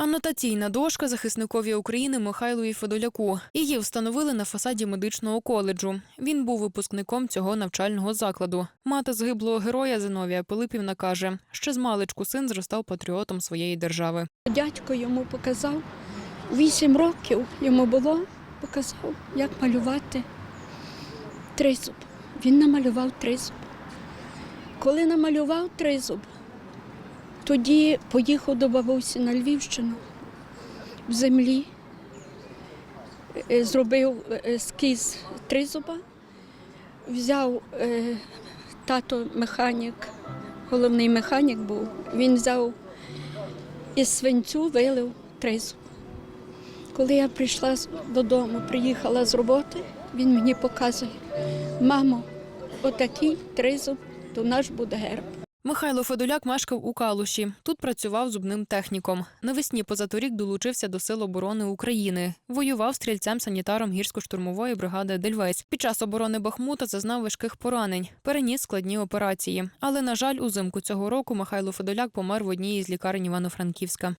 Анотаційна дошка захисникові України Михайлові Федоляку. Її встановили на фасаді медичного коледжу. Він був випускником цього навчального закладу. Мати згиблого героя Зиновія Пилипівна каже, що з маличку син зростав патріотом своєї держави. Дядько йому показав, вісім років йому було, показав, як малювати тризуб. Він намалював тризуб. Коли намалював тризуб, тоді поїхав до бабусі на Львівщину в землі, е, зробив е, ескіз тризуба, взяв е, тато механік, головний механік був, він взяв із свинцю вилив тризуб. Коли я прийшла додому, приїхала з роботи, він мені показує, мамо, отакий тризуб, то наш буде герб. Михайло Федоляк мешкав у Калуші. Тут працював зубним техніком. Навесні позаторік долучився до Сил оборони України. Воював стрільцем-санітаром гірсько-штурмової бригади Дельвець. Під час оборони Бахмута зазнав важких поранень, переніс складні операції. Але, на жаль, узимку цього року Михайло Федоляк помер в одній із лікарень Івано-Франківська.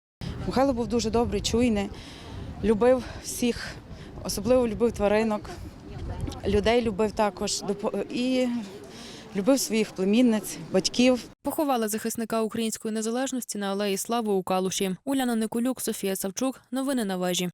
Михайло був дуже добрий, чуйний, любив всіх, особливо любив тваринок, людей любив також і любив своїх племінниць, батьків. Поховали захисника української незалежності на алеї Слави у Калуші. Уляна Николюк, Софія Савчук. Новини на вежі.